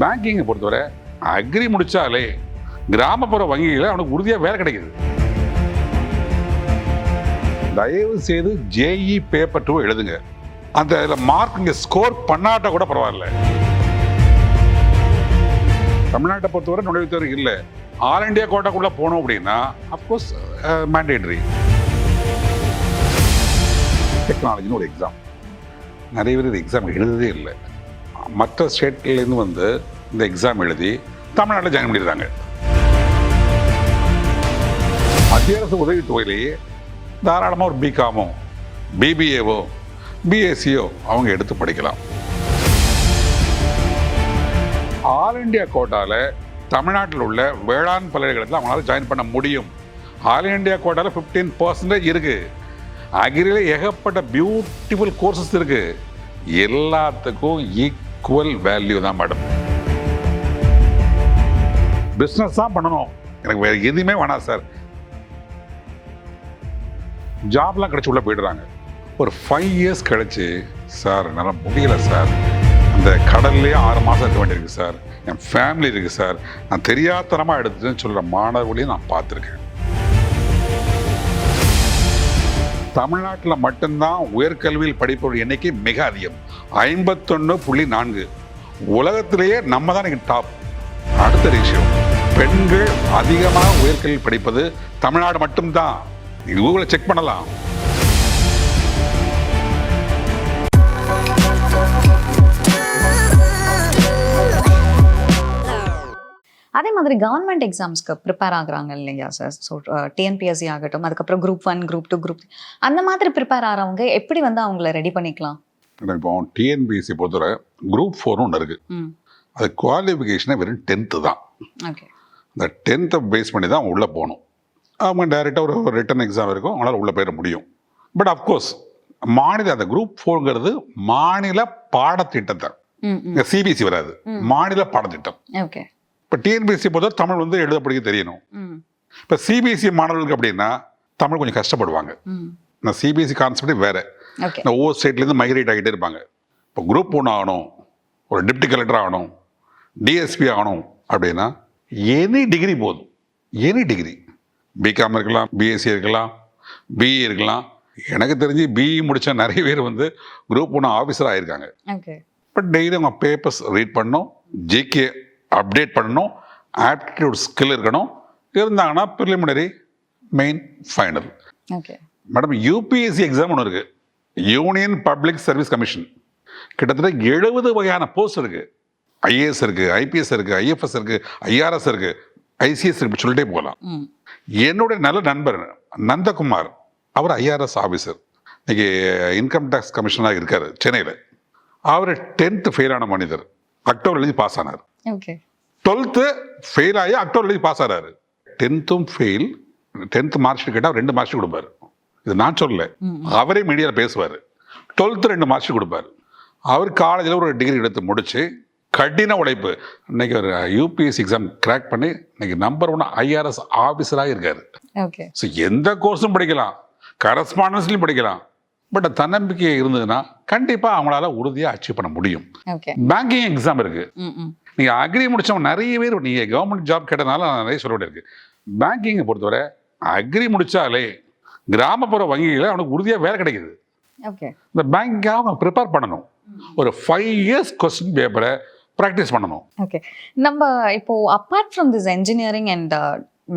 பேங்கிங்கை பொறுத்தவரை அக்ரி முடித்தாலே கிராமப்புற வங்கிகளில் அவனுக்கு உறுதியாக வேலை கிடைக்குது. தயவு செய்து ஜேஇ பேப்பர் டூ எழுதுங்க. அந்த இதில் மார்க் இங்கே ஸ்கோர் பண்ணாட்ட கூட பரவாயில்ல. தமிழ்நாட்டை பொறுத்தவரை நுழைவுத்துறை இல்லை. ஆல் இண்டியா கோட்டாக்குள்ளே போனோம் அப்படின்னா அஃப்கோர்ஸ் மேண்டேட்ரி டெக்னாலஜின்னு ஒரு எக்ஸாம் நிறைய பேர் இது எக்ஸாம் எழுததே இல்லை. மற்ற ஸ்டேட்லேருந்து வந்து இந்த எக்ஸாம் எழுதி தமிழ்நாட்டில் ஜாயின் பண்ணிடுறாங்க மத்திய அரசு உதவித்தொகையிலேயே தாராளமாக ஒரு பிகாமோ பிபிஏவோ பிஎஸ்சியோ அவங்க எடுத்து படிக்கலாம். ஆல் இண்டியா கோட்டாவில் தமிழ்நாட்டில் உள்ள வேளாண் பல்கலைக்கழகத்தில் அவங்களால ஜாயின் பண்ண முடியும். ஆல் இண்டியா கோட்டாவில் ஃபிஃப்டீன் பர்சன்டேஜ் இருக்குது அக்ரியில் ஏகப்பட்ட பியூட்டிஃபுல் கோர்சஸ் இருக்குது எல்லாத்துக்கும் ஈக்குவல் வேல்யூ தான் மேடம் பிஸ்னஸ் தான் பண்ணணும். எனக்கு வேறு எதுவுமே வேணாம் சார் ஜாப்லாம் கிடச்சி உள்ள போயிடுறாங்க. ஒரு ஃபைவ் இயர்ஸ் கழிச்சு சார் என்னால் முடியல சார் அந்த கடல்லே ஆறு மாதம் இருக்க வேண்டியிருக்கு சார் என் ஃபேமிலி இருக்குது சார் நான் தெரியாதனமாக எடுத்துன்னு சொல்கிற மாணவர்களையும் நான் பார்த்துருக்கேன். தமிழ்நாட்டில் மட்டும்தான் உயர்கல்வியில் படிப்பவர் எண்ணிக்கை மிக அதிகம். ஐம்பத்தொன்று புள்ளி நான்கு. உலகத்திலேயே நம்ம தான் டாப் அடுத்த விஷயம் பெண்கள் அதிகமாக உயர்கல்வி படிப்பது தமிழ்நாடு மட்டும்தான். கூகுளை செக் பண்ணலாம். அதே மாதிரி கவர்மெண்ட் எக்ஸாம்ஸ்க்கு ப்ரிப்பேர் ஆகுறாங்க இல்லையா சார் ஸோ டிஎன்பிஎஸ்சி ஆகட்டும் அதுக்கப்புறம் group one group two group அந்த மாதிரி ப்ரிப்பேர் ஆகிறவங்க எப்படி வந்து அவங்கள ரெடி பண்ணிக்கலாம்? இப்போ டிஎன்பிஎஸ்சி பொறுத்தவரை குரூப் ஃபோர்னு ஒன்று இருக்குது அது குவாலிஃபிகேஷனே வெறும் டென்த்து தான். ஓகே இந்த டென்த்தை பேஸ் பண்ணி தான் உள்ளே போகணும். அவங்க டைரெக்டாக ஒரு ரிட்டன் எக்ஸாம் இருக்கும் அவங்களால உள்ளே போயிட முடியும். பட் அஃப்கோர்ஸ் மாநில அந்த குரூப் ஃபோருங்கிறது மாநில பாடத்திட்டத்தை. சிபிஎஸ்சி வராது. ம். மாநில பாடத்திட்டம். ஓகே இப்போ டிஎன்பிஎஸ்சி பொறுத்தவரை தமிழ் வந்து எழுத படிக்க தெரியணும் இப்போ சிபிஎஸ்சி மாணவர்களுக்கு அப்படின்னா தமிழ் கொஞ்சம் கஷ்டப்படுவாங்க. இந்த சிபிஎஸ்சி கான்செப்டே வேறு. இந்த ஒவ்வொரு ஸ்டேட்லேருந்து மைக்ரேட் ஆகிட்டே இருப்பாங்க. இப்போ குரூப் ஒன்று ஆகணும் ஒரு டிப்டி கலெக்டர் ஆகணும் டிஎஸ்பி ஆகணும் அப்படின்னா எனி டிகிரி போதும். எனி டிகிரி பிகாம் இருக்கலாம் பிஎஸ்சி இருக்கலாம் பிஇ இருக்கலாம். எனக்கு தெரிஞ்சு பிஇ முடித்த நிறைய பேர் வந்து குரூப் ஒன்று ஆஃபீஸர் ஆகியிருக்காங்க பட் டெய்லி அவங்க பேப்பர்ஸ் ரீட் பண்ணணும். ஜிகே அப்டேட் பண்ணணும் ஆப்டிடியூட் ஸ்கில் இருக்கணும். இருந்தாங்கன்னா preliminary main final okay madam UPSC exam ஒன்று இருக்கு. யூனியன் பப்ளிக் சர்வீஸ் கமிஷன் கிட்டத்தட்ட எழுபது வகையான போஸ்ட் இருக்கு. ஐஏஎஸ் இருக்கு ஐபிஎஸ் இருக்கு ஐஎஃப்எஸ் இருக்கு ஐஆர்எஸ் இருக்கு ஐசிஎஸ் இருக்கு சொல்லிட்டே போகலாம். என்னுடைய நல்ல நண்பர் நந்தகுமார் அவர் ஐஆர்எஸ் ஆஃபீஸர் இன்னைக்கு இன்கம் டேக்ஸ் கமிஷனராக இருக்காரு சென்னையில். அவர் டென்த்து ஃபெயிலான மனிதர். அக்டோபர் எழுதி பாஸ் ஆனார். டுவெல்த்து ஃபெயில் ஆகி அக்டோபர் எழுதி பாஸ் ஆகிறாரு டென்த்தும் ஃபெயில் டென்த் மார்க் ஷீட் கேட்டால் ரெண்டு மார்க் ஷீட் கொடுப்பாரு. இது நான் சொல்லல. அவரே மீடியாவில் பேசுவார். டுவெல்த்து ரெண்டு மார்க் ஷீட் கொடுப்பாரு. அவர் காலேஜில் ஒரு டிகிரி எடுத்து முடிச்சு கடின உழைப்பு. இன்னைக்கு ஒரு யூபிஎஸ்சி எக்ஸாம் கிராக் பண்ணி இன்னைக்கு நம்பர் ஒன் ஐஆர்எஸ் ஆஃபீஸராக இருக்காரு. ஓகே ஸோ எந்த கோர்ஸும் படிக்கலாம். கரஸ்பாண்டன்ஸ்லையும் படிக்கலாம். பட் தன்னம்பிக்கை இருந்ததுன்னா கண்டிப்பாக அவங்களால உறுதியாக அச்சீவ் பண்ண முடியும். பேங்கிங் எக்ஸாம் இருக்குது நீங்கள் அக்ரி முடிச்சவங்க நிறைய பேர் நீங்கள் கவர்மெண்ட் ஜாப் கேட்டனால நான் நிறைய சொல்ல வேண்டியிருக்கு. பேங்கிங்கை பொறுத்தவரை அக்ரி முடிச்சாலே கிராமப்புற வங்கிகளில் அவனுக்கு உறுதியாக வேலை கிடைக்குது. ஓகே இந்த பேங்கிங்காக அவங்க ப்ரிப்பேர் பண்ணணும். ஒரு ஃபைவ் இயர்ஸ் கொஸ்டின் பேப்பரை ப்ராக்டிஸ் பண்ணணும். ஓகே நம்ம இப்போ apart from this engineering and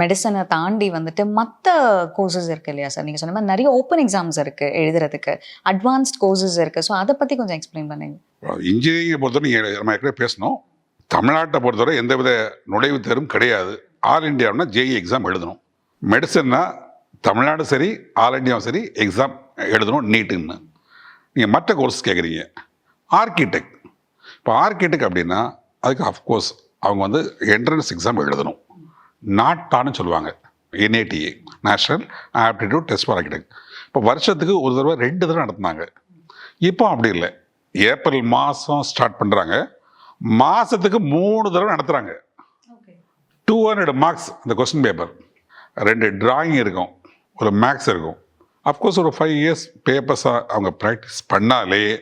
மெடிசனை தாண்டி வந்துட்டு மற்ற கோர்சஸ் இருக்கு இல்லையா சார் நீங்கள் சொன்ன மாதிரி நிறைய ஓப்பன் எக்ஸாம்ஸ் இருக்கு எழுதுறதுக்கு. அட்வான்ஸ்ட் கோர்சஸ் இருக்கு. ஸோ அதை பற்றி கொஞ்சம் எக்ஸ்பிளைன் பண்ணுங்க. இன்ஜினியரிங்கை பொறுத்தவரை நீங்கள் நம்ம ஏற்கனவே பேசணும் தமிழ்நாட்டை பொறுத்தவரை எந்தவித நுழைவுத் தேர்வும் கிடையாது. ஆல் இண்டியாவுனா ஜேஇ எக்ஸாம் எழுதணும். மெடிசன்னா தமிழ்நாடு சரி ஆல் இண்டியாவும் சரி எக்ஸாம் எழுதணும் நீட்டுன்னு. நீங்கள் மற்ற கோர்ஸ் கேட்குறீங்க ஆர்கிடெக்ட் இப்போ ஆர்கிடெக்ட் அப்படின்னா அதுக்கு அஃப்கோர்ஸ் அவங்க வந்து என்ட்ரன்ஸ் எக்ஸாம் எழுதணும். நாட்டான்னு சொல்லுவாங்க. NATA national aptitude test for architect இப்போ வருஷத்துக்கு ஒரு தடவை ரெண்டு தடவை நடத்துனாங்க. இப்போ அப்படி இல்லை. ஏப்ரல் மாதம் ஸ்டார்ட் பண்ணுறாங்க மாதத்துக்கு மூணு தடவை நடத்துகிறாங்க டூ ஹண்ட்ரட் மார்க்ஸ் அந்த கொஸ்டின் பேப்பர் ரெண்டு டிராயிங் இருக்கும். ஒரு மேக்ஸ் இருக்கும். அஃப்கோர்ஸ் ஒரு ஃபைவ் இயர்ஸ் பேப்பர்ஸாக அவங்க ப்ராக்டிஸ் பண்ணாலே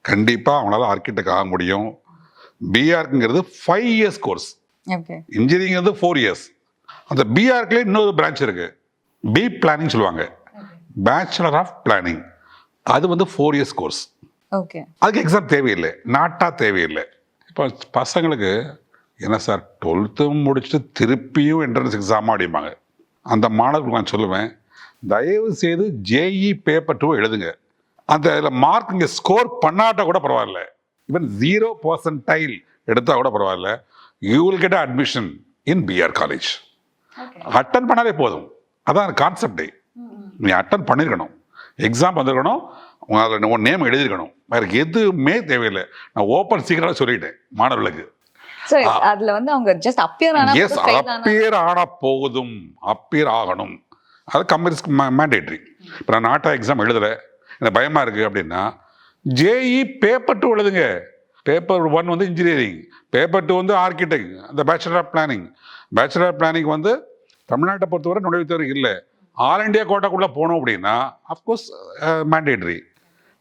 கண்டிப்பாக அவங்களால ஆர்கிடெக்ட் ஆக முடியும். பிஆர்க்குங்கிறது ஃபைவ் இயர்ஸ் கோர்ஸ் இன்ஜினியரிங்கிறது ஃபோர் இயர்ஸ் அந்த பிஆர்க்குலேயே இன்னொரு பிரான்ச் இருக்கு. பி பிளானிங் சொல்லுவாங்க. பேச்சுலர் ஆஃப் பிளானிங் அது வந்து ஃபோர் இயர்ஸ் கோர்ஸ் ஓகே அதுக்கு எக்ஸாம் தேவையில்லை. நாட்டா தேவையில்லை. இப்போ பசங்களுக்கு என்ன சார் டுவெல்த்து முடிச்சுட்டு திருப்பியும் என்ட்ரன்ஸ் எக்ஸாமா அப்படிம்பாங்க. அந்த மாணவர்களுக்கு நான் சொல்லுவேன் தயவு செய்து ஜேஇ பேப்பர் டூ எழுதுங்க. அந்த இதில் மார்க் இங்கே ஸ்கோர் பண்ணாட்டா கூட பரவாயில்ல. ஈவன் ஜீரோ பர்சன்டைல் எடுத்தா கூட பரவாயில்ல. You will get admission in BArch college attend பண்ணாலே போதும். அதான் கான்செப்டே நீ அட்டன் பண்ணியிருக்கணும் எக்ஸாம் வந்திருக்கணும். அதில் உன் நேம் எழுதியிருக்கணும் வேற எதுவுமே தேவையில்லை. நான் ஓப்பன் சீக்கிரமாக சொல்லிட்டேன் மாணவர்களுக்கு. அதுல வந்து அவங்க ஜஸ்ட் அப்பியர் ஆனா எஸ் அப்பியர் ஆனா போதும். அப்பியர் ஆகணும். அது கம்பெனிஸ்க்கு மேண்டேட்ரி இப்போ நான் நாட்டா எக்ஸாம் எழுதல. எனக்கு பயமா இருக்கு அப்படின்னா ஜேஇ பேப்பர் டூ எழுதுங்க. பேப்பர் ஒன் வந்து இன்ஜினியரிங் பேப்பர் டூ வந்து ஆர்கிடெக்ட் அந்த bachelor of planning bachelor of planning வந்து தமிழ்நாட்டை பொறுத்தவரை நுழைவுத்தவரை இல்லை. ஆல் இண்டியா கோட்டாக்குள்ளே போனோம் அப்படின்னா அஃப்கோர்ஸ் மேண்டேட்ரி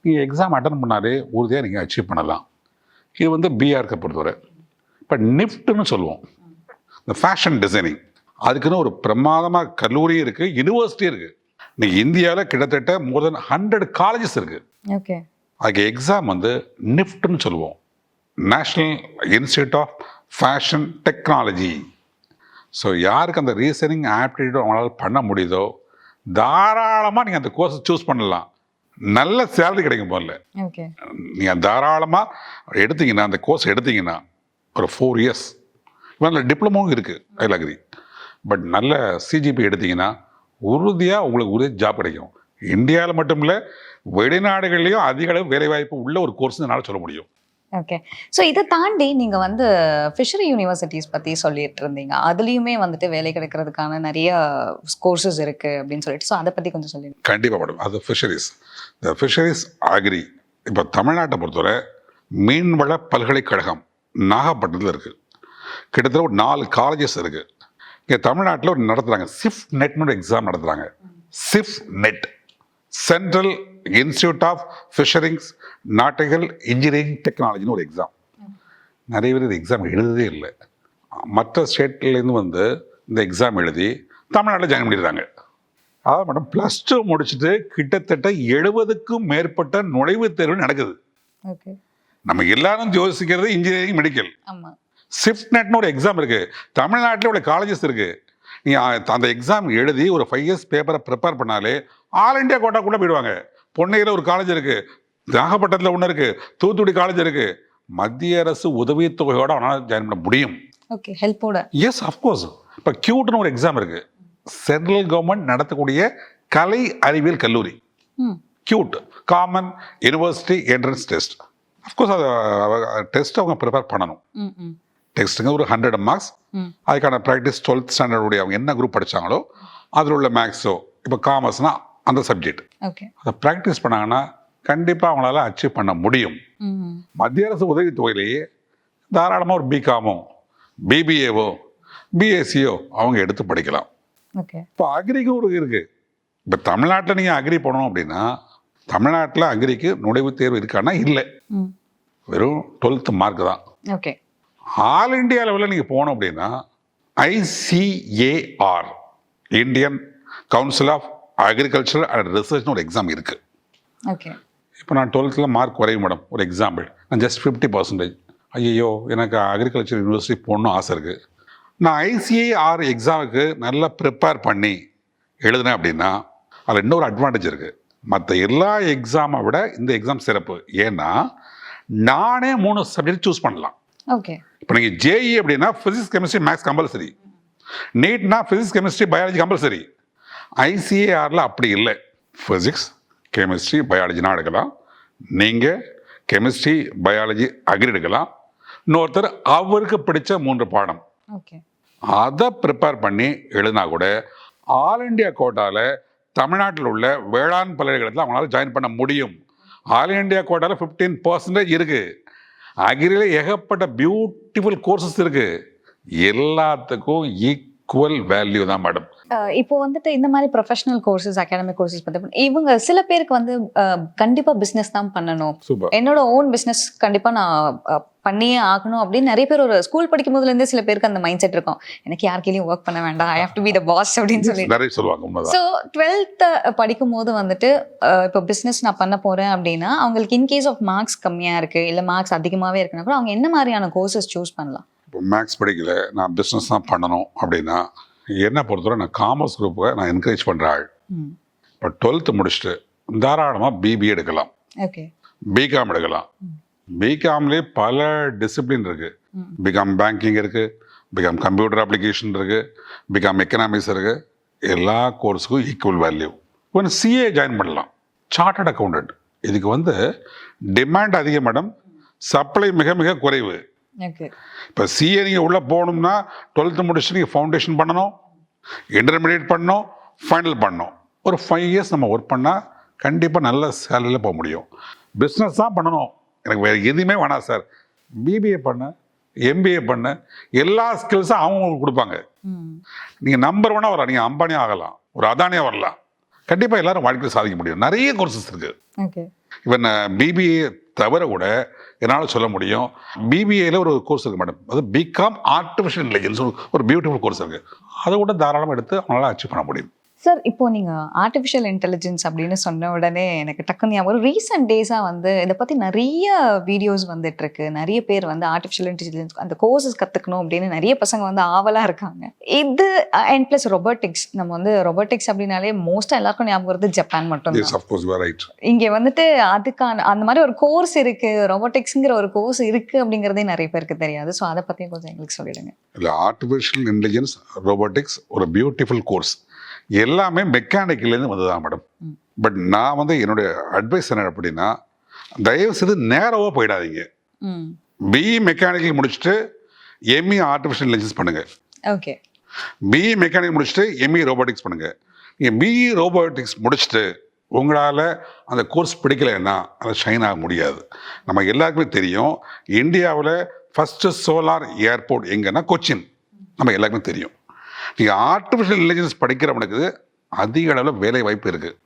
நீங்கள் எக்ஸாம் அட்டன் பண்ணாலே உறுதியாக நீங்கள் அச்சீவ் பண்ணலாம். இது வந்து பிஆர்க்கை பொறுத்தவரை. இப்போ நிஃப்ட்னு சொல்லுவோம். இந்த ஃபேஷன் டிசைனிங் அதுக்குன்னு ஒரு பிரமாதமாக கல்லூரி இருக்குது யூனிவர்சிட்டி இருக்குது இன்னைக்கு இந்தியாவில் கிட்டத்தட்ட மோர் தென் ஹண்ட்ரட் காலேஜஸ் இருக்குது ஓகே அதுக்கு எக்ஸாம் வந்து நிஃப்ட்னு சொல்லுவோம். National institute of fashion technology so யாருக்கு அந்த ரீசனிங் ஆப்டிடியூட் அவங்களால பண்ண முடியுதோ தாராளமாக நீங்கள் அந்த கோர்ஸ் சூஸ் பண்ணலாம். நல்ல சேலரி கிடைக்கும் போல. நீங்கள் தாராளமாக எடுத்தீங்கன்னா அந்த கோர்ஸ் எடுத்தீங்கன்னா ஒரு ஃபோர் இயர்ஸ் இவன் டிப்ளமோவும் இருக்குது ஐ அக்ரி பட் நல்ல சிஜிபி எடுத்தீங்கன்னா உறுதியாக உங்களுக்கு உறுதி ஜாப் கிடைக்கும். இந்தியாவில் மட்டும் இல்லை வெளிநாடுகள்லேயும் அதிக அளவு வேலைவாய்ப்பு உள்ள ஒரு கோர்ஸ் என்னால் சொல்ல முடியும். ஓகே ஸோ இதை தாண்டி நீங்கள் வந்து ஃபிஷரி யூனிவர்சிட்டிஸ் பற்றி சொல்லிட்டு இருந்தீங்க. அதுலேயுமே வந்துட்டு வேலை கிடைக்கிறதுக்கான நிறைய கோர்சஸ் இருக்குது அப்படின்னு சொல்லிட்டு. ஸோ அதை பற்றி கொஞ்சம் சொல்லி கண்டிப்பாக மேடம். அது ஃபிஷரிஸ் இந்த ஃபிஷரிஸ் ஆக்ரி இப்போ தமிழ்நாட்டை பொறுத்தவரை மீன்வள பல்கலைக்கழகம் நாகப்பட்டினத்தில் இருக்குது கிட்டத்தட்ட ஒரு நாலு காலேஜஸ் இருக்குது இங்கே தமிழ்நாட்டில் ஒரு நடத்துகிறாங்க சிஃப் நெட்னு ஒரு எக்ஸாம் நடத்துகிறாங்க CIFNET central institute of fisheries nautical engineering டெக்னாலஜின்னு ஒரு எக்ஸாம் நிறைய பேர் இந்த எக்ஸாம் எழுதவே இல்லை. மற்ற ஸ்டேட்லேருந்து வந்து இந்த எக்ஸாம் எழுதி தமிழ்நாட்டில் ஜாயின் பண்ணிடுறாங்க அதாவது மேடம் ப்ளஸ் டூ முடிச்சுட்டு கிட்டத்தட்ட எழுபதுக்கும் மேற்பட்ட நுழைவுத் தேர்வு நடக்குது. நம்ம எல்லாரும் யோசிக்கிறது இன்ஜினியரிங் மெடிக்கல் ஸ்விஃப்ட் நெட்னு ஒரு எக்ஸாம் இருக்கு. தமிழ்நாட்டில் உள்ள காலேஜஸ் இருக்கு. நீ அந்த எக்ஸாம் எழுதி ஒரு ஃபைவ் இயர்ஸ் பேப்பரை ப்ரிப்பேர் பண்ணாலே ஆல் இண்டியா கோட்டாக்குள்ளே போயிடுவாங்க. பொன்னையில் ஒரு காலேஜ் இருக்கு. நாகப்பட்டினத்தில் ஒன்று இருக்கு. தூத்துக்குடி காலேஜ் இருக்கு. மத்திய அரசு உதவித்தொகையோட அவனால் ஜாயின் பண்ண முடியும். ஓகே ஹெல்ப்போட எஸ் அஃப்கோர்ஸ் இப்போ கியூட்னு ஒரு எக்ஸாம் இருக்கு. சென்ட்ரல் கவர்மெண்ட் நடத்தக்கூடிய கலை அறிவியல் கல்லூரி. CUET common university entrance test of course அதை டெஸ்ட் அவங்க ப்ரிப்பேர் பண்ணணும். டெஸ்ட்டுங்க ஒரு ஹண்ட்ரட் மார்க்ஸ் அதுக்கான ப்ராக்டிஸ் டுவெல்த் ஸ்டாண்டர்டுடைய அவங்க என்ன குரூப் படிச்சாங்களோ அதில் உள்ள மேக்ஸோ இப்போ காமர்ஸ்னா அந்த சப்ஜெக்ட் அதை ப்ராக்டிஸ் பண்ணாங்கன்னா கண்டிப்பாக அவங்களால அச்சீவ் பண்ண முடியும். மத்திய அரசு உதவித்தொகையிலேயே தாராளமாக ஒரு பிகாமோ பிபிஏவோ பிஎஸ்சியோ அவங்க எடுத்து படிக்கலாம். இப்போ அக்ரிக்கு ஒரு இருக்கு. இப்போ தமிழ்நாட்டில் நீங்கள் அக்ரி போனோம் அப்படின்னா தமிழ்நாட்டில் அக்ரிக்கு நுழைவுத் தேர்வு இருக்கான்னா இல்லை. வெறும் டுவெல்த் மார்க் தான். ஓகே ஆல் இந்தியா லெவலில் நீங்கள் போனோம் அப்படின்னா ICAR Indian council of agriculture and ரிசர்ச்னு ஒரு எக்ஸாம் இருக்குது ஓகே இப்போ நான் டுவெல்த்தில் மார்க் குறையும் மேடம் ஒரு எக்ஸாம்பிள் நான் ஜஸ்ட் ஃபிஃப்டி பர்சன்டேஜ் ஐயோ எனக்கு அக்ரிகல்ச்சர் யூனிவர்சிட்டி போகணும்னு ஆசை இருக்குது நான் ஐசிஏஆர் எக்ஸாமுக்கு நல்லா ப்ரிப்பேர் பண்ணி எழுதினேன் அப்படின்னா அதில் இன்னொரு அட்வான்டேஜ் இருக்குது மற்ற எல்லா எக்ஸாமை விட இந்த எக்ஸாம் சிறப்பு. ஏன்னா நானே மூணு சப்ஜெக்ட் சூஸ் பண்ணலாம். ஓகே இப்போ நீங்கள் ஜேஇ அப்படின்னா ஃபிசிக்ஸ் கெமிஸ்ட்ரி மேக்ஸ் கம்பல்சரி நீட்னா ஃபிசிக்ஸ் கெமிஸ்ட்ரி பயாலஜி கம்பல்சரி ஐசிஏஆரில் அப்படி இல்லை. ஃபிசிக்ஸ் கெமிஸ்ட்ரி பயாலஜினா எடுக்கலாம். நீங்கள் கெமிஸ்ட்ரி பயாலஜி அக்ரி எடுக்கலாம். இன்னொருத்தர் அவருக்கு பிடிச்ச மூன்று பாடம். ஓகே. அதை ப்ரிப்பேர் பண்ணி எழுதினா கூட ஆல் இண்டியா கோட்டாவில் தமிழ்நாட்டில் உள்ள வேளாண் பல்கலைக்கழகத்தில் அவங்களால ஜாயின் பண்ண முடியும். ஆல் இண்டியா கோட்டாவில் ஃபிஃப்டீன் பர்சன்டேஜ் இருக்குது அக்ரியில் ஏகப்பட்ட பியூட்டிஃபுல் கோர்சஸ் இருக்குது எல்லாத்துக்கும் ஈக்குவல் வேல்யூ தான் மேடம் இப்போ வந்துட்டு இந்த மாதிரி ப்ரொஃபஷனல் கோர்சஸ் அகாடமிக் கோர்சஸ் பத்தி இவங்க சில பேருக்கு வந்து கண்டிப்பா பிசினஸ் தான் பண்ணணும். என்னோட ஓன் பிசினஸ் கண்டிப்பா நான் பண்ணியே ஆகணும் அப்படின்னு நிறைய பேர் ஒரு ஸ்கூல் படிக்கும் போதுல இருந்தே சில பேருக்கு அந்த மைண்ட் செட் இருக்கும். எனக்கு யாருக்கையும் ஒர்க் பண்ண வேண்டாம். I have to be the boss அப்படின்னு சொல்லி நிறைய சொல்லுவாங்க ஸோ டுவெல்த்து படிக்கும் போது வந்துட்டு இப்போ பிஸ்னஸ் நான் பண்ண போறேன் அப்படின்னா அவங்களுக்கு இன்கேஸ் ஆஃப் மார்க்ஸ் கம்மியா இருக்கு இல்ல மார்க்ஸ் அதிகமாவே இருக்குன்னா கூட அவங்க என்ன மாதிரியான கோர்சஸ் சூஸ் பண்ணலாம்? இப்போ மேக்ஸ் படிக்கல நான் பிஸ்னஸ் தான் பண்ணணும் அப்படின்னா என்ன பொறுத்தவரை நான் காமர்ஸ் குரூப்பை நான் என்கரேஜ் பண்ணுற ஆள். இப்போ டுவெல்த்து முடிச்சுட்டு தாராளமாக பிபிஏ எடுக்கலாம். ஓகே பிகாம் எடுக்கலாம். பிகாம்லேயே பல டிசிப்ளின் இருக்கு. ம். பிகாம் பேங்கிங் இருக்கு பிகாம் கம்ப்யூட்டர் அப்ளிகேஷன் இருக்கு பிகாம் எக்கனாமிக்ஸ் இருக்கு. எல்லா கோர்ஸுக்கும் ஈக்குவல் வேல்யூ இப்போ சிஏ ஜாயின் பண்ணலாம். சார்ட்டர்ட் அக்கௌண்டன்ட் இதுக்கு வந்து டிமாண்ட் அதிகம் மேடம் சப்ளை மிக மிக குறைவு. இப்போ சிஏ நீங்கள் உள்ளே போகணும்னா டுவெல்த்து முடிச்சுட்டு நீங்கள் ஃபவுண்டேஷன் பண்ணணும் இன்டர்மீடியட் பண்ணணும் ஃபைனல் பண்ணணும். ஒரு ஃபைவ் இயர்ஸ் நம்ம ஒர்க் பண்ணால் கண்டிப்பாக நல்ல சேலரியில் போக முடியும். பிஸ்னஸ் தான் பண்ணணும். எனக்கு வேறு எதுவுமே வேணாம் சார் பிபிஏ பண்ண எம்பிஏ பண்ண எல்லா ஸ்கில்ஸும் அவங்க உங்களுக்கு கொடுப்பாங்க. நீங்கள் நம்பர் ஒன்னாக வரலாம். நீங்கள் அம்பானி ஆகலாம். ஒரு அதானியாக வரலாம். கண்டிப்பாக எல்லாரும் வாழ்க்கையில் சாதிக்க முடியும். நிறைய கோர்சஸ் இருக்குது ஓகே. இவன் பிபிஏ தவிர கூட என்னால் சொல்ல முடியும். பிபிஏல ஒரு கோர்ஸ் இருக்கு மேடம் அது பிகாம் ஆர்டிஃபிஷியல் இன்டெலிஜென்ஸ் ஒரு பியூட்டிஃபுல் கோர்ஸ் இருக்கு. அதை கூட தாராளமாக எடுத்து அவங்களால அச்சீவ் பண்ண முடியும். சார் இப்போ நீங்க ஆர்டிஃபிஷியல் இன்டெலிஜென்ஸ் அப்படின்னு சொன்ன உடனே எனக்கு டக்குன்னு ஞாபகம் ரீசெண்ட் டேஸா வந்து இதை பத்தி நிறைய வீடியோஸ் வந்துட்டு இருக்கு நிறைய பேர் வந்து ஆர்டிஃபிஷியல் இன்டெலிஜென்ஸ் அந்த கோர்சஸ் கத்துக்கணும் அப்படின்னு நிறைய பசங்க வந்து ஆவலா இருக்காங்க. இது அண்ட் பிளஸ் ரொபோட்டிக்ஸ் நம்ம வந்து ரொபோட்டிக்ஸ் அப்படின்னாலே மோஸ்டா எல்லாருக்கும் ஞாபகம் வருது ஜப்பான் மட்டும் இங்க வந்துட்டு அதுக்கான அந்த மாதிரி ஒரு கோர்ஸ் இருக்கு. ரொபோட்டிக்ஸ்ங்கிற ஒரு கோர்ஸ் இருக்கு அப்படிங்கறதே நிறைய பேருக்கு தெரியாது. ஸோ அதை பத்தியும் கொஞ்சம் எங்களுக்கு சொல்லிடுங்க. இல்லை ஆர்டிஃபிஷியல் இன்டெலிஜென்ஸ் ரோபோட்டிக்ஸ் ஒரு பியூட்டிஃபுல் கோர்ஸ் எல்லாமே மெக்கானிக்கல்லேருந்து வந்ததுதான் மேடம். பட் நான் வந்து என்னுடைய அட்வைஸ் என்ன அப்படின்னா தயவு செய்து நேரவோ போயிடாதீங்க. பிஇ மெக்கானிக்கல் முடிச்சுட்டு எம்இ ஆர்டிஃபிஷியல் இன்டெலிஜென்ஸ் பண்ணுங்க. ஓகே பிஇ மெக்கானிக் முடிச்சுட்டு எம்இ ரோபோட்டிக்ஸ் பண்ணுங்க. நீங்கள் பிஇ ரோபோட்டிக்ஸ் முடிச்சுட்டு உங்களால் அந்த கோர்ஸ் பிடிக்கலைன்னா அதை ஷைன் ஆக முடியாது. நம்ம எல்லாருக்குமே தெரியும் இந்தியாவில் ஃபஸ்ட்டு சோலார் ஏர்போர்ட் எங்கன்னா கொச்சின். நம்ம எல்லாருக்குமே தெரியும். நீங்கள் ஆர்டிஃபிஷியல் இன்டெலிஜென்ஸ் படிக்கிறவனுக்கு அதிக அளவில் வேலை வாய்ப்பு இருக்குது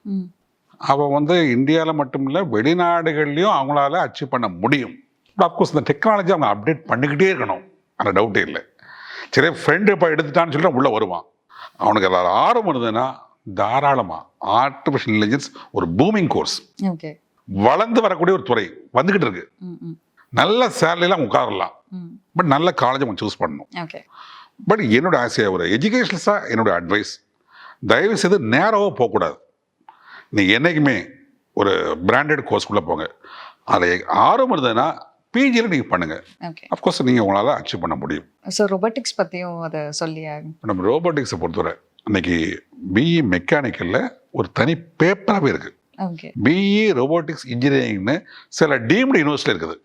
அவன் வந்து இந்தியாவில் மட்டும் இல்லை வெளிநாடுகள்லையும் அவங்களால அச்சீவ் பண்ண முடியும். பட் அப்கோர்ஸ் இந்த டெக்னாலஜி அவங்க அப்டேட் பண்ணிக்கிட்டே இருக்கணும். அந்த டவுட்டே இல்லை. சரி ஃப்ரெண்டு இப்போ எடுத்துட்டான்னு சொல்லிட்டு உள்ளே வருவான். அவனுக்கு அதில் ஆர்வம் இருந்ததுன்னா தாராளமாக ஆர்டிஃபிஷியல் இன்டெலிஜென்ஸ் ஒரு பூமிங் கோர்ஸ் வளர்ந்து வரக்கூடிய ஒரு துறை வந்துக்கிட்டு இருக்கு. நல்ல சேலரிலாம் உட்காரலாம். பட் நல்ல காலேஜ் அவன் சூஸ் பண்ணணும். ஓகே. பட் என்னோட ஆசையாக ஒரு எஜுகேஷனஸாக என்னோட அட்வைஸ் தயவு செய்து நேராக போகக்கூடாது. நீங்கள் என்றைக்குமே ஒரு பிராண்டட் கோர்ஸ்குள்ளே போங்க. அதில் ஆர்வம் இருந்ததுன்னா பிஜியில் நீங்கள் பண்ணுங்கள் அஃப்கோர்ஸ் நீங்கள் உங்களால் அச்சீவ் பண்ண முடியும். ஸோ ரொபோட்டிக்ஸ் பற்றியும் அதை சொல்லி ஆகும் இப்ப நம்ம ரோபோட்டிக்ஸை பொறுத்தவரை இன்னைக்கு பிஇ மெக்கானிக்கலில் ஒரு தனி பேப்பராகவே இருக்குது ஓகே பிஇ ரோபோட்டிக்ஸ் இன்ஜினியரிங்னு சில டீம்டு யூனிவர்சிட்டியில் இருக்குது.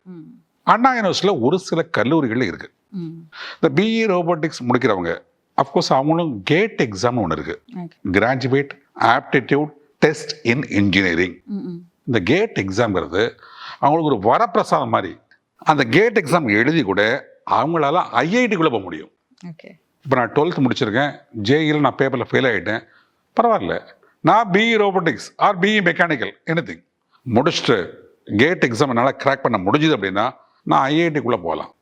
அண்ணா யூனிவர்சிட்டியில் ஒரு சில கல்லூரிகளில் இருக்குது இந்த பிஇ ரோபோட்டிக்ஸ் முடிக்கிறவங்க அஃப்கோர்ஸ் அவங்களும் கேட் எக்ஸாம்னு ஒன்று இருக்குது graduate aptitude test in engineering இந்த கேட் எக்ஸாம்ங்கிறது அவங்களுக்கு ஒரு வரப்பிரசாதம் மாதிரி. அந்த கேட் எக்ஸாம் எழுதி கூட அவங்களால ஐஐடிக்குள்ளே போக முடியும். இப்போ நான் டுவெல்த் முடிச்சிருக்கேன். ஜேஇயில் நான் பேப்பரில் ஃபெயில் ஆகிட்டேன் பரவாயில்ல. நான் BE robotics or BE mechanical anything முடிச்சுட்டு கேட் எக்ஸாம் என்னால் கிராக் பண்ண முடிஞ்சுது அப்படின்னா நான் ஐஐடிக்குள்ளே போகலாம்.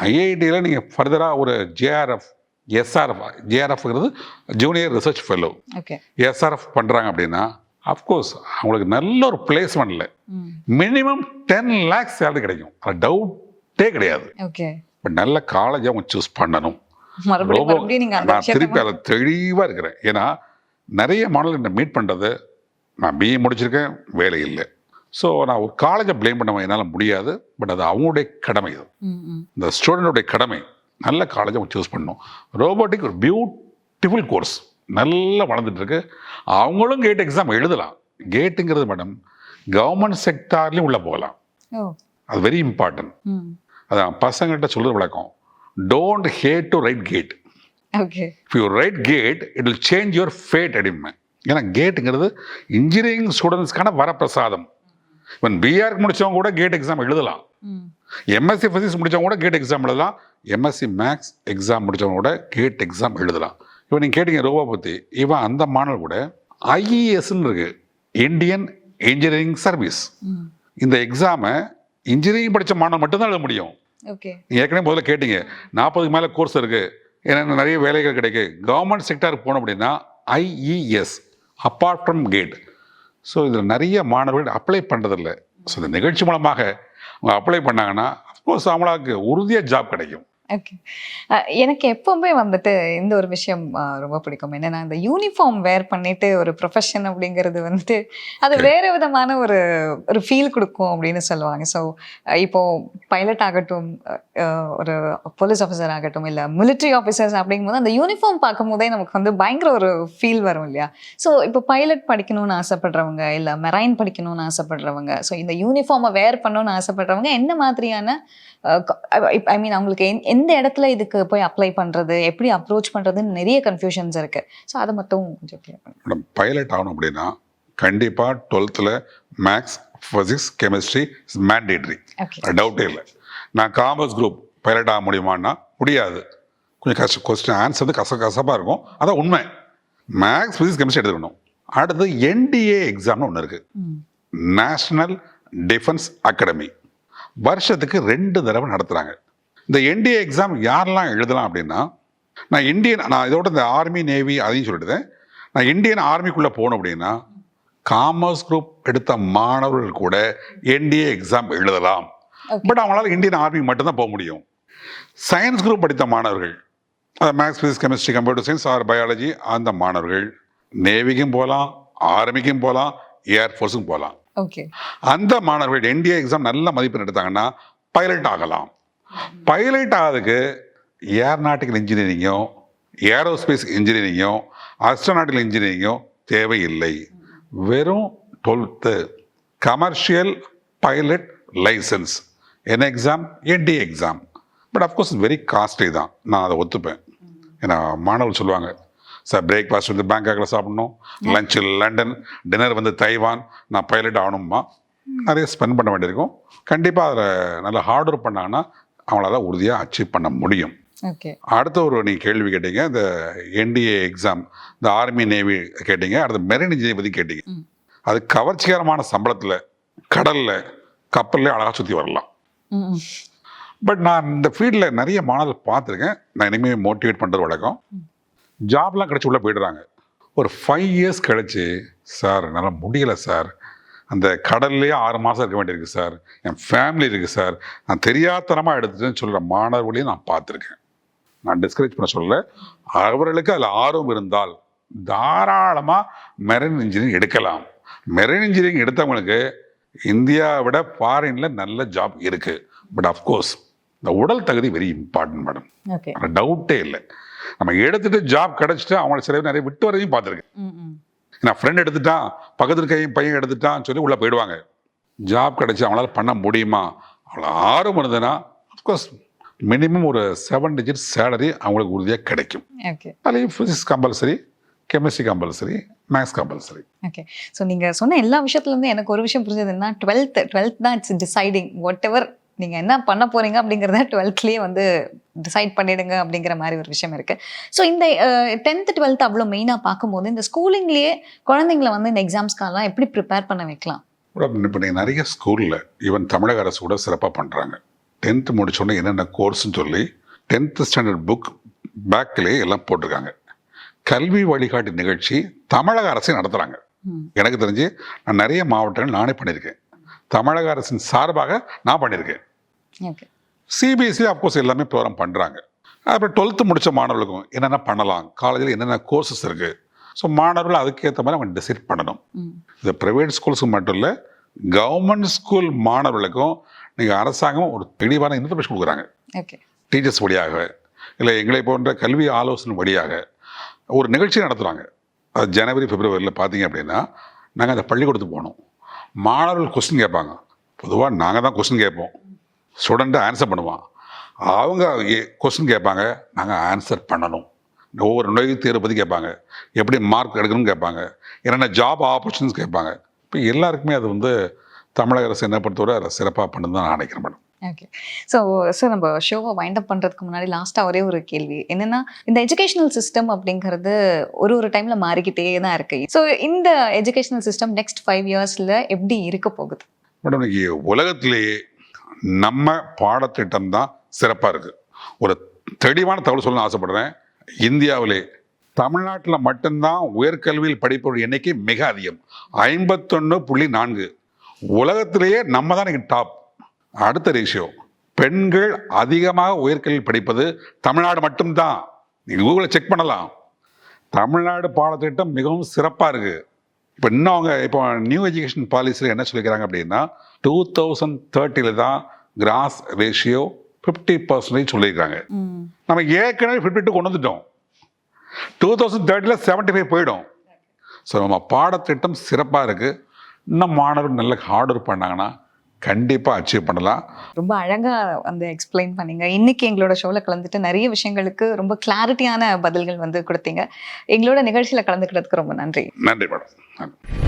ஐஐடியில் நீங்கள் ஃபர்தராக ஒரு JRF SRF ஜேஆர்எஃப்ங்கிறது junior research fellow okay SRF பண்ணுறாங்க அப்படின்னா அஃப்கோர்ஸ் அவங்களுக்கு நல்ல ஒரு பிளேஸ்மெண்ட்ல ம். மினிமம் டென் லேக்ஸ் சேலரி கிடைக்கும். அது டவுட்டே கிடையாது. ஓகே பட் நல்ல காலேஜ் அவங்க சூஸ் பண்ணணும். நான் திருப்பி அதில் தெளிவாக இருக்கிறேன். ஏன்னா நிறைய மாடல் மீட் பண்ணுறது நான் பிஏ முடிச்சிருக்கேன் வேலை இல்லை. ஸோ நான் ஒரு காலேஜை ப்ளேம் பண்ண என்னால் முடியாது. பட் அது அவங்களுடைய கடமை ம் இந்த ஸ்டூடெண்டோடைய கடமை. நல்ல காலேஜை அவங்க சூஸ் பண்ணணும். ரோபோட்டிக் ஒரு பியூட்டிஃபுல் கோர்ஸ் நல்லா வளர்ந்துட்டு இருக்கு. அவங்களும் கேட் எக்ஸாம் எழுதலாம். கேட்டுங்கிறது மேடம் கவர்மெண்ட் செக்டார்லேயும் உள்ளே போகலாம். அது வெரி இம்பார்ட்டன்ட் அதான் பசங்கள்கிட்ட சொல்கிற வழக்கம். Don't hate to write GATE okay if you write GATE it will change your fate அப்படிமே ஏன்னா கேட்டுங்கிறது இன்ஜினியரிங் ஸ்டூடெண்ட்ஸ்க்கான வரப்பிரசாதம். இவன் பிஆர்க்கு முடிச்சவங்க கூட கேட் எக்ஸாம் எழுதலாம். எம்எஸ்சி ஃபிசிக்ஸ் முடிச்சவங்க கூட கேட் எக்ஸாம் எழுதலாம். எம்எஸ்சி மேக்ஸ் எக்ஸாம் முடிச்சவங்க கூட கேட் எக்ஸாம் எழுதலாம். இவன் நீங்கள் கேட்டீங்க ரோபா பற்றி இவன் அந்த மாணவர் கூட ஐஇஎஸ்ன்னு இருக்கு. இந்தியன் இன்ஜினியரிங் சர்வீஸ் இந்த எக்ஸாமை இன்ஜினியரிங் படித்த மாணவன் மட்டும்தான் எழுத முடியும். ஏற்கனவே முதல்ல கேட்டீங்க. நாற்பதுக்கு மேலே கோர்ஸ் இருக்குது ஏன்னா நிறைய வேலைகள் கிடைக்கு. கவர்மெண்ட் செக்டாருக்கு போனோம் அப்படின்னா IES apart from GATE so இதில் நிறைய மாணவர்கள் அப்ளை பண்ணுறதில்ல ஸோ இந்த நிகழ்ச்சி மூலமாக அவங்க அப்ளை பண்ணாங்கன்னா அஃப்கோர்ஸ் அவங்களுக்கு உறுதியாக ஜாப் கிடைக்கும். ஓகே எனக்கு எப்பவுமே வந்துட்டு இந்த ஒரு விஷயம் ரொம்ப பிடிக்கும். என்னன்னா இந்த யூனிஃபார்ம் வேர் பண்ணிட்டு ஒரு ப்ரொஃபஷன் அப்படிங்கிறது வந்துட்டு அது வேற விதமான ஒரு ஒரு ஃபீல் கொடுக்கும் அப்படின்னு சொல்லுவாங்க. ஸோ இப்போ பைலட் ஆகட்டும் ஒரு போலீஸ் ஆஃபீஸர் ஆகட்டும் இல்லை military ஆஃபீஸர்ஸ் அப்படிங்கும்போது அந்த யூனிஃபார்ம் பார்க்கும்போதே நமக்கு வந்து பயங்கர ஒரு ஃபீல் வரும் இல்லையா? ஸோ இப்போ பைலட் படிக்கணும்னு ஆசைப்படுறவங்க இல்லை மெரைன் படிக்கணும்னு ஆசைப்படுறவங்க ஸோ இந்த யூனிஃபார்மை வேர் பண்ணணும்னு ஆசைப்படுறவங்க என்ன மாதிரியான ஐ மீன் அவங்களுக்கு எந்த- இடத்துல இதுக்கு போய் அப்ளை பண்றது எப்படி அப்ரோச் பண்றதுன்னு நிறைய கன்ஃபியூஷன்ஸ் இருக்கு. ஸோ அதை மட்டும் கொஞ்சம் மேடம் பைலட் ஆகணும் அப்படின்னா கண்டிப்பாக டுவெல்த்தில் maths physics chemistry is mandatory டவுட்டே இல்லை. நான் காமர்ஸ் குரூப் பைலட் ஆக முடியுமான்னா முடியாது. கொஞ்சம் கஷ்ட கொஸ்டின் ஆன்சர் வந்து கச கசப்பாக இருக்கும். அதான் உண்மை. மேக்ஸ் ஃபிசிக்ஸ் கெமிஸ்ட்ரி எடுத்துக்கணும். அடுத்து என்டிஏ எக்ஸாம்னு ஒன்று இருக்குது நேஷ்னல் டிஃபென்ஸ் அகாடமி வருஷத்துக்கு ரெண்டு தடவை நடத்துகிறாங்க இந்த என்டிஏ எக்ஸாம் யாரெல்லாம் எழுதலாம் அப்படின்னா நான் இந்தியன் நான் இதோட இந்த ஆர்மி நேவி அதையும் சொல்லிட்டுதேன் நான் இந்தியன் ஆர்மிக்குள்ளே போகணும் அப்படின்னா காமர்ஸ் குரூப் எடுத்த மாணவர்கள் கூட என்டிஏ எக்ஸாம் எழுதலாம். பட் அவங்களால இந்தியன் ஆர்மி மட்டும்தான் போக முடியும். சயின்ஸ் குரூப் படித்த மாணவர்கள் maths physics chemistry computer science or biology அந்த மாணவர்கள் நேவிக்கும் போகலாம் ஆர்மிக்கும் போகலாம் ஏர்ஃபோர்ஸுக்கும் போகலாம். ஓகே அந்த மாணவர்கள் என்டிஏ எக்ஸாம் நல்ல மதிப்பெண் எடுத்தாங்கன்னா பைலட் ஆகலாம். பைலட் ஆகிறதுக்கு ஏர்நாட்டிக்கல் இன்ஜினியரிங்கோ ஏரோஸ்பேஸ் இன்ஜினியரிங்கோ அஸ்ட்ரோநாட்டிக்கல் இன்ஜினியரிங்கோ தேவையில்லை. வெறும் டுவெல்த்து கமர்ஷியல் பைலட் லைசன்ஸ் என்ன exam NDA exam but of course very costly தான். நான் அதை ஒத்துப்பேன். ஏன்னா மாணவர்கள் சொல்லுவாங்க சார் பிரேக்ஃபாஸ்ட் வந்து பேங்காக்கில் சாப்பிடணும் லஞ்சு லண்டன் டின்னர் வந்து தைவான் நான் பைலட் ஆகணுமா நிறைய ஸ்பெண்ட் பண்ண வேண்டியிருக்கும். கண்டிப்பாக அதில் நல்லா ஹார்ட் ஒர்க் பண்ணாங்கன்னா அவங்களால உறுதியாக அச்சீவ் பண்ண முடியும். அடுத்த ஒரு நீங்கள் கேள்வி கேட்டீங்க இந்த என்டிஏ எக்ஸாம் இந்த ஆர்மி நேவி கேட்டீங்க அடுத்து மெரின் இன்ஜினியர் கேட்டீங்க. அது கவர்ச்சிகரமான சம்பளத்தில் கடலில் கப்பல்ல அழகாக சுற்றி வரலாம். பட் நான் இந்த ஃபீல்டில் நிறைய மாணவர்கள் பார்த்துருக்கேன். நான் இனிமேல் மோட்டிவேட் பண்ணுறது வழக்கம். ஜாப்லாம் கிடச்சி உள்ளே போயிடுறாங்க. ஒரு ஃபைவ் இயர்ஸ் கழிச்சு சார் என்னால் முடியலை சார். அந்த கடல்லையே ஆறு மாதம் இருக்க வேண்டியிருக்கு சார். என் ஃபேமிலி இருக்குது சார். நான் தெரியாத்தனமாக எடுத்துட்டேன்னு சொல்கிற மாணவர்களையும் நான் பார்த்துருக்கேன். நான் டிஸ்கரேஜ் பண்ண சொல்லல. அவர்களுக்கு அதில் ஆர்வம் இருந்தால் தாராளமாக மெரைன் இன்ஜினியரிங் எடுக்கலாம். மெரைன் இன்ஜினியரிங் எடுத்தவங்களுக்கு இந்தியாவை விட ஃபாரினில் நல்ல ஜாப் இருக்குது பட் அஃப்கோர்ஸ் இந்த உடல் தகுதி வெரி இம்பார்ட்டன்ட் மேடம் டவுட்டே இல்லை. நம்ம எடுத்துட்டு ஜாப் கிடச்சிட்டு அவங்கள சில பேர் நிறைய விட்டு வரதையும் பார்த்துருக்கேன். நான் ஃப்ரெண்ட் எடுத்துட்டான் பக்கத்து இருக்க பையன் எடுத்துட்டான்னு சொல்லி உள்ளே போயிடுவாங்க. ஜாப் கிடச்சி அவங்களால பண்ண முடியுமா? அவ்வளோ ஆர்வம் இருந்ததுன்னா அஃப்கோர்ஸ் மினிமம் ஒரு செவன் டிஜிட் சேலரி அவங்களுக்கு உறுதியாக கிடைக்கும். அதுலேயும் physics compulsory chemistry compulsory maths compulsory okay so நீங்கள் சொன்ன எல்லா விஷயத்துலேருந்து எனக்கு ஒரு விஷயம் புரிஞ்சதுன்னா டுவெல்த் டுவெல்த் தான் இட்ஸ் டிசைடிங் வாட் எவர் நீங்கள் என்ன பண்ண போறீங்க அப்படிங்கிறத டுவெல்த்லேயே வந்து டிசைட் பண்ணிடுங்க அப்படிங்கிற மாதிரி ஒரு விஷயம் இருக்கு. ஸோ இந்த டென்த்து டுவெல்த் அவ்வளோ மெயினாக பார்க்கும்போது இந்த ஸ்கூலிங்லேயே குழந்தைங்களை வந்து இந்த எக்ஸாம்ஸ்க்காலாம் எப்படி ப்ரிப்பேர் பண்ண வைக்கலாம்? இப்போ நீங்கள் நிறைய ஸ்கூலில் ஈவன் தமிழக அரசு கூட சிறப்பாக பண்ணுறாங்க டென்த்து முடிச்சோடனே என்னென்ன கோர்ஸ்னு சொல்லி டென்த்து ஸ்டாண்டர்ட் புக் பேக்கிலே எல்லாம் போட்டிருக்காங்க. கல்வி வழிகாட்டி நிகழ்ச்சி தமிழக அரசே நடத்துகிறாங்க. எனக்கு தெரிஞ்சு நான் நிறைய மாவட்டங்கள் நானே பண்ணியிருக்கேன். தமிழக அரசின் சார்பாக நான் பண்ணியிருக்கேன். ஓகே சிபிஎஸ்சி அஃப்கோர்ஸ் எல்லாமே ப்ரோக்ராம் பண்ணுறாங்க அப்புறம் டுவெல்த்து முடித்த மாணவர்களுக்கும் என்னென்ன பண்ணலாம்? காலேஜில் என்னென்ன கோர்சஸ் இருக்குது ஸோ மாணவர்கள் அதுக்கேற்ற மாதிரி அவங்க டிசைட் பண்ணணும். இது ப்ரைவேட் ஸ்கூல்ஸுக்கு மட்டும் இல்லை கவர்மெண்ட் ஸ்கூல் மாணவர்களுக்கும் நீங்கள் அரசாங்கம் ஒரு தெளிவான இன்ஃபர்மேஷன் கொடுக்குறாங்க. டீச்சர்ஸ் வழியாக இல்லை எங்களை போன்ற கல்வி ஆலோசனை வழியாக ஒரு நிகழ்ச்சி நடத்துகிறாங்க அது ஜனவரி பிப்ரவரியில் பார்த்தீங்க அப்படின்னா நாங்கள் அந்த பள்ளிக்கூடத்துக்கு போனோம் மாணவர்கள் கொஸ்டின் கேட்பாங்க. பொதுவாக நாங்கள் தான் கொஸ்டின் கேட்போம். ஸ்டூடெண்ட்டு ஆன்சர் பண்ணுவான். அவங்க கொஸ்டின் கேட்பாங்க நாங்கள் ஆன்சர் பண்ணணும். ஒவ்வொரு நுழைவுத் தேர்வு பற்றி கேட்பாங்க. எப்படி மார்க் எடுக்கணும்னு கேட்பாங்க. என்னென்ன ஜாப் ஆப்பர்ச்சுனிட்டிஸ் கேட்பாங்க. இப்போ எல்லாருக்குமே அது வந்து தமிழக அரசு என்ன பொறுத்தவரை அதை சிறப்பாக பண்ணுன்னு தான் நான் நினைக்கிறேன் மேடம். ஓகே ஸோ சார் நம்ம ஷோவை வைண்ட் அப் பண்ணுறதுக்கு முன்னாடி லாஸ்ட்டாக ஒரே ஒரு கேள்வி. என்னன்னா இந்த எஜுகேஷனல் சிஸ்டம் அப்படிங்கிறது ஒரு ஒரு டைம்ல மாறிக்கிட்டே தான் இருக்கு. ஸோ இந்த எஜுகேஷனல் சிஸ்டம் நெக்ஸ்ட் ஃபைவ் இயர்ஸ்ல எப்படி இருக்க போகுது? மேடம் இன்னைக்கு உலகத்திலேயே நம்ம பாடத்திட்டம் தான் சிறப்பாக இருக்குது ஒரு தெளிவான தகவல் சொல்ல ஆசைப்படுறேன். இந்தியாவிலே தமிழ்நாட்டில் மட்டும்தான் உயர்கல்வியில் படிப்பவர்கள் எண்ணிக்கை மிக அதிகம். ஐம்பத்தொன்று புள்ளி நான்கு. உலகத்திலேயே நம்ம தான் இன்னைக்கு டாப் அடுத்த ரேஷியோ பெண்கள் அதிகமாக உயர்கல்வி படிப்பது தமிழ்நாடு மட்டும்தான். நீங்கள் கூகுளில் செக் பண்ணலாம். தமிழ்நாடு பாடத்திட்டம் மிகவும் சிறப்பாக இருக்குது இப்போ இன்னும் அவங்க இப்போ நியூ எஜுகேஷன் பாலிசியில் என்ன சொல்லிக்கிறாங்க அப்படின்னா டூ தௌசண்ட் தேர்ட்டியில் தான் கிராஸ் ரேஷியோ ஃபிஃப்டி பர்சன்டேஜ் சொல்லியிருக்காங்க. நம்ம ஏற்கனவே ஃபிஃப்டி டூ கொண்டு வந்துட்டோம். டூ தௌசண்ட் தேர்ட்டியில் செவன்ட்டி ஃபைவ் போயிடும். ஸோ நம்ம பாடத்திட்டம் சிறப்பாக இருக்குது இன்னும் மாணவர்கள் நல்ல ஹார்ட் ஒர்க் பண்ணாங்கன்னா கண்டிப்பாக அச்சீவ் பண்ணலாம். ரொம்ப அழகா வந்து எக்ஸ்பிளைன் பண்ணீங்க. இன்னைக்கு எங்களோட ஷோவில் கலந்துட்டு நிறைய விஷயங்களுக்கு ரொம்ப கிளாரிட்டியான பதில்கள் வந்து கொடுத்தீங்க. எங்களோட நிகழ்ச்சியில கலந்துக்கிறதுக்கு ரொம்ப நன்றி. நன்றி மேடம். Dank.